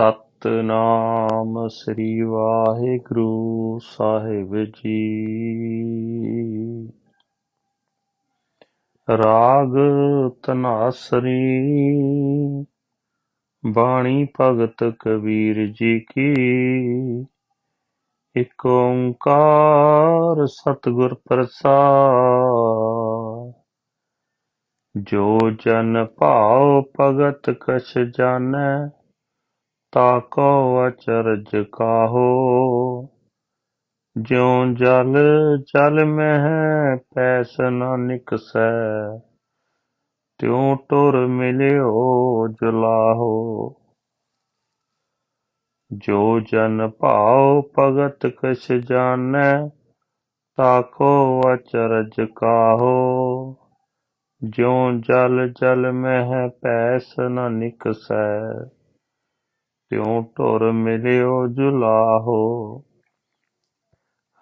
ਸਤਨਾਮ ਸ੍ਰੀ ਵਾਹਿਗੁਰੂ ਸਾਹਿਬ ਜੀ। ਰਾਗ ਤਨਾਸਰੀ, ਬਾਣੀ ਭਗਤ ਕਬੀਰ ਜੀ ਕੀ। ਇਕ ਓੰਕਾਰ ਸਤਿਗੁਰ ਪ੍ਰਸਾਦ, ਜੋ ਜਨ ਭਾਉ ਭਗਤ ਕਛ ਜਾਣੈ। ਤਾਕੋ ਅਚਰਜ ਕਾਹੋ ਜਿਉ ਜਲ ਜਲ ਮਹਿ ਪੈਸ ਨ ਨਿਕਸੈ, ਤਿਉ ਟੁਰ ਮਿਲਿਓ ਜੁਲਾਹੋ। ਜੋ ਜਨ ਭਾਉ ਭਗਤ ਕਛ ਜਾਣੈ ਤਾਕੋ ਅਚਰਜ ਕਾਹੋ ਜਿਉ ਜਲ ਜਲ ਮਹਿ ਪੈਸ ਨ ਨਿਕਸੈ। ਤਿਉ ਢੁਰ ਮਿਲਿਓ ਜੁਲਾਹੋ?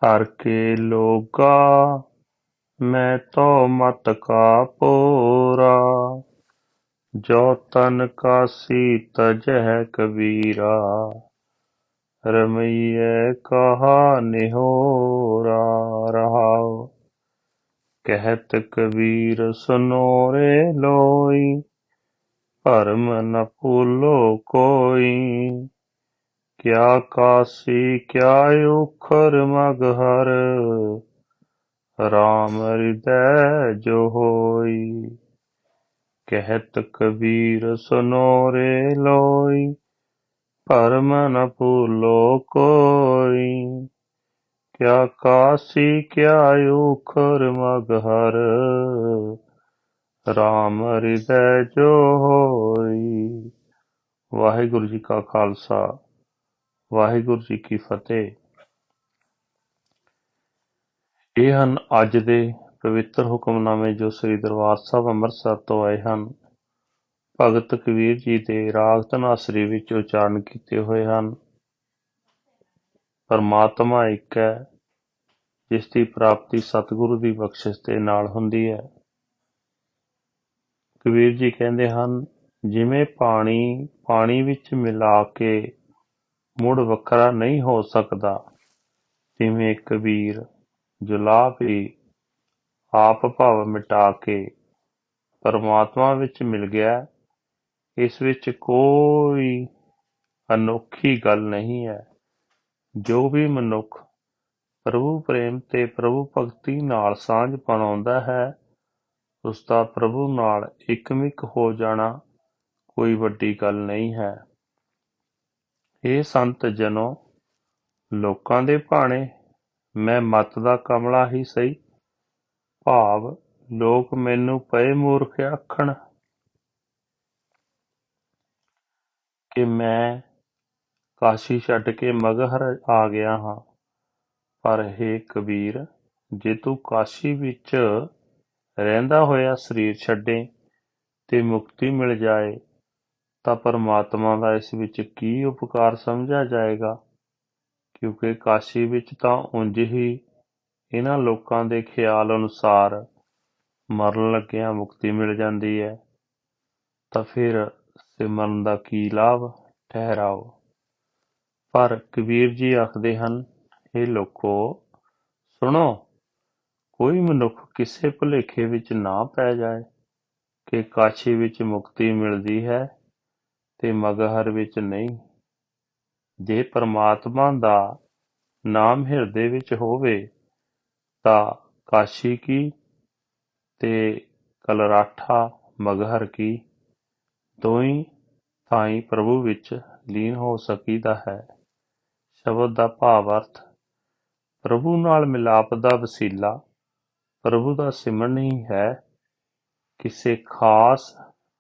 ਹਰ ਕੇ ਲੋਗਾ, ਮੈਂ ਤੋ ਮਤ ਕਾ ਪੋਰਾ। ਜੋ ਤਨ ਕਾਸੀ ਤਜਹਿ ਕਬੀਰਾ ਰਮਈਏ ਕਹਾ ਨਿਹੋਰਾ ਰਹਾਉ। ਕਹਿਤ ਕਬੀਰ ਸੁਨੋਰੇ ਲੋਈ ਭਰਮ ਨ ਭੂਲੋ ਕੋਈ। ਕਿਆ ਕਾਸੀ, ਕਿਆ ਉਖਰ ਮਗਹਰ ਰਾਮ ਹਿਰਦੈ ਜੋ ਹੋਈ। ਕਹਿਤ ਕਬੀਰ ਸੁਨੋਰੇ ਲੋਈ। ਭਰਮ ਨ ਭੂਲੋ ਕੋਈ। ਕਿਆ ਕਾਸੀ, ਕਿਆ ਉਖਰ ਮਗਹਰ ਹਰ ਰਾਮ ਹਿਰਦੈ ਜੋ ਹੋਈ। ਵਾਹਿਗੁਰੂ ਜੀ ਕਾ ਖਾਲਸਾ, ਵਾਹਿਗੁਰੂ ਜੀ ਕੀ ਫਤਿਹ। ਇਹ ਹਨ ਅੱਜ ਦੇ ਪਵਿੱਤਰ ਹੁਕਮਨਾਮੇ ਜੋ ਸ੍ਰੀ ਦਰਬਾਰ ਸਾਹਿਬ ਅੰਮ੍ਰਿਤਸਰ ਤੋਂ ਆਏ ਹਨ। ਭਗਤ ਕਬੀਰ ਜੀ ਦੇ ਰਾਗ ਧਨਾਸਰੀ ਵਿੱਚ ਉਚਾਰਨ ਕੀਤੇ ਹੋਏ ਹਨ। ਪਰਮਾਤਮਾ ਇੱਕ ਹੈ, ਜਿਸ ਦੀ ਪ੍ਰਾਪਤੀ ਸਤਿਗੁਰੂ ਦੀ ਬਖਸ਼ਿਸ਼ ਦੇ ਨਾਲ ਹੁੰਦੀ ਹੈ। ਕਬੀਰ ਜੀ ਕਹਿੰਦੇ ਹਨ, ਜਿਵੇਂ ਪਾਣੀ ਪਾਣੀ ਵਿੱਚ ਮਿਲਾ ਕੇ ਮੁੜ ਵੱਖਰਾ ਨਹੀਂ ਹੋ ਸਕਦਾ, ਤਿਵੇਂ ਕਬੀਰ ਜੁਲਾਬ ਵੀ ਆਪ ਭਾਵ ਮਿਟਾ ਕੇ ਪਰਮਾਤਮਾ ਵਿੱਚ ਮਿਲ ਗਿਆ, ਇਸ ਵਿੱਚ ਕੋਈ ਅਨੋਖੀ ਗੱਲ ਨਹੀਂ ਹੈ। ਜੋ ਵੀ ਮਨੁੱਖ ਪ੍ਰਭੂ ਪ੍ਰੇਮ ਤੇ ਪ੍ਰਭੂ ਭਗਤੀ ਨਾਲ ਸਾਂਝ ਪਾਉਂਦਾ ਹੈ ਉਸਦਾ ਪ੍ਰਭੂ ਨਾਲ ਇਕਮਿਕ ਹੋ ਜਾਣਾ ਕੋਈ ਵੱਡੀ ਗੱਲ ਨਹੀਂ ਹੈ। ਇਹ ਸੰਤ ਜਨੋ, ਲੋਕਾਂ ਦੇ ਭਾਣੇ, ਮੈਂ ਮਤ ਦਾ ਕਮਲਾ ਹੀ ਸਹੀ। ਭਾਵ, ਲੋਕ ਮੈਨੂੰ ਪਏ ਮੂਰਖ ਆਖਣ ਕਿ ਮੈਂ ਕਾਸ਼ੀ ਛੱਡ ਕੇ ਮਗਹਰ ਆ ਗਿਆ ਹਾਂ। ਪਰ हे ਕਬੀਰ, ਜੇ ਤੂੰ ਕਾਸ਼ੀ ਵਿੱਚ ਰਹਿੰਦਾ ਹੋਇਆ ਸਰੀਰ ਛੱਡੇ ਤੇ ਮੁਕਤੀ ਮਿਲ ਜਾਏ, ਤਾਂ ਪਰਮਾਤਮਾ ਦਾ ਇਸ ਵਿੱਚ ਕੀ ਉਪਕਾਰ ਸਮਝਿਆ ਜਾਏਗਾ? ਕਿਉਂਕਿ ਕਾਸ਼ੀ ਵਿੱਚ ਤਾਂ ਉਂਝ ਹੀ ਇਹਨਾਂ ਲੋਕਾਂ ਦੇ ਖਿਆਲ ਅਨੁਸਾਰ ਮਰਨ ਲੱਗਿਆਂ ਮੁਕਤੀ ਮਿਲ ਜਾਂਦੀ ਹੈ। ਤਾਂ ਫਿਰ ਸਿਮਰਨ ਦਾ ਕੀ ਲਾਭ? ਠਹਿਰਾਓ। ਪਰ ਕਬੀਰ ਜੀ ਆਖਦੇ ਹਨ ਇਹ ਲੋਕੋ, ਸੁਣੋ ਕੋਈ ਮਨੁੱਖ ਕਿਸੇ ਭੁਲੇਖੇ ਵਿੱਚ ਨਾ ਪੈ ਜਾਏ ਕਿ ਕਾਸ਼ੀ ਵਿੱਚ ਮੁਕਤੀ ਮਿਲਦੀ ਹੈ ਤੇ ਮਗਹਰ ਵਿੱਚ ਨਹੀਂ। ਜੇ ਪਰਮਾਤਮਾ ਦਾ ਨਾਮ ਹਿਰਦੇ ਵਿੱਚ ਹੋਵੇ, ਤਾਂ ਕਾਸ਼ੀ ਕੀ ਤੇ ਕਲਰਾਠਾ ਮਗਹਰ ਕੀ? ਦੋਈ ਥਾਈ ਪ੍ਰਭੂ ਵਿੱਚ ਲੀਨ ਹੋ ਸਕੀਦਾ ਹੈ। ਸ਼ਬਦ ਦਾ ਭਾਵ ਅਰਥ, ਪ੍ਰਭੂ ਨਾਲ ਮਿਲਾਪ ਦਾ ਵਸੀਲਾ ਪ੍ਰਭੂ ਦਾ ਸਿਮਰਨ ਹੀ ਹੈ ਕਿਸੇ ਖਾਸ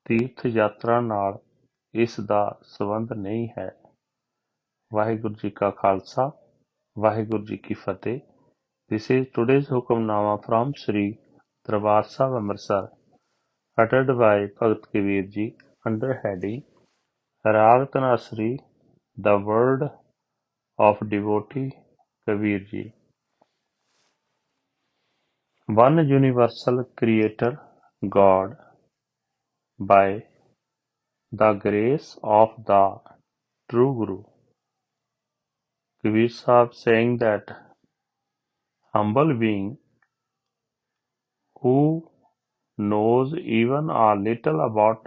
ਤੀਰਥ ਯਾਤਰਾ ਨਾਲ ਇਸ ਦਾ ਸੰਬੰਧ ਨਹੀਂ ਹੈ ਵਾਹਿਗੁਰੂ ਜੀ ਕਾ ਖਾਲਸਾ ਵਾਹਿਗੁਰੂ ਜੀ ਕੀ ਫਤਿਹ This is today's Hukamnama from Sri Darbar Sahib Amritsar uttered by Bhagat Kabir Ji under heading Rag Tanasri The Word of Devotee Kabir Ji one universal creator God by the grace of the true Guru. Kabir Sahib saying that humble being who knows even a little about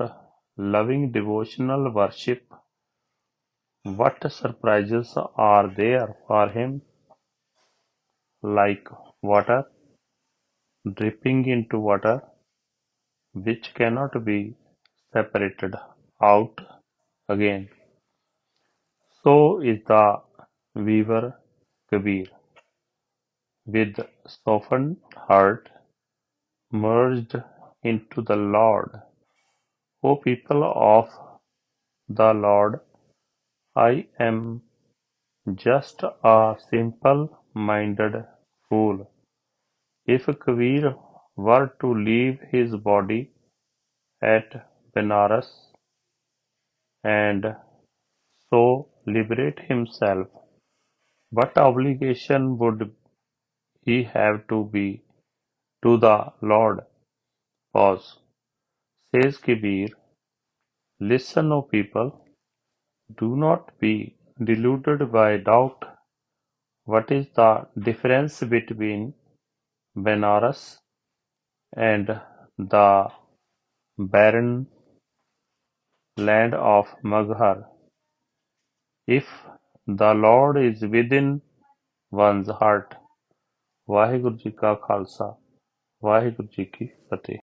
loving devotional worship, what surprises are there for him, like water dripping into water, which cannot be separated out again. So is the weaver Kabir, with softened heart, merged into the Lord. O people of the Lord, I am just a simple-minded fool. If Kabir were to leave his body at Benares and so liberate himself, what obligation would he have to be to the Lord? Pause. Says Kabir, Listen, O people, do not be deluded by doubt. What is the difference between Benares and the barren land of Maghar? If the Lord is within one's heart, Waheguru ji ਕਾ ਖਾਲਸਾ ਵਾਹਿਗੁਰੂ ਜੀ ਕੀ ਫਤਿਹ